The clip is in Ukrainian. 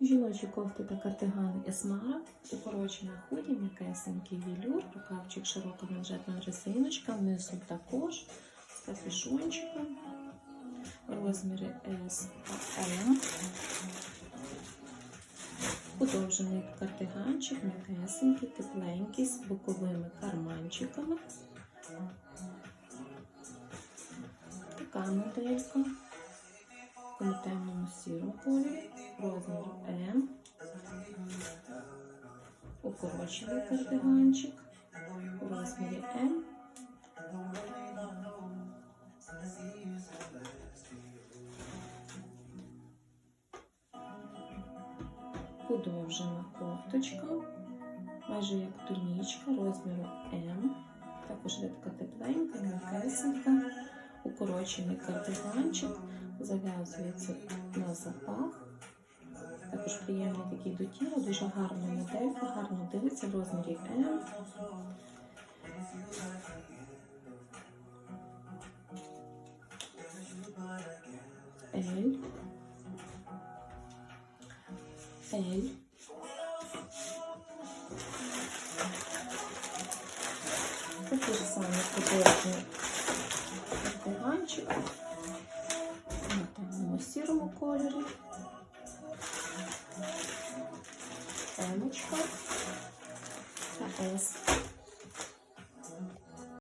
Жіночі кофти та кардигани Есмара, укорочена худі, м'якесенький вілюр, рукавчик широка манжетна резиночка, внизу також з капюшончиком, розміри S та M. Подовжений кардиганчик, м'якесенький, тепленький, з боковими карманчиками. Така моделька в темному сірому кольорі, розмір М, укорочений кардиганчик у розмірі М. Подовжена кофточка, майже як тунічка, розміру М. Також така тепленька, м'якесенька, укорочений кардиганчик, зав'язується на запах. Також приємний такий до тіла, дуже гарна моделька, гарно дивиться в розмірі М. L. L. Такий ж самий подовжний кардиганчик темному сірому кольорі. Емочка На С.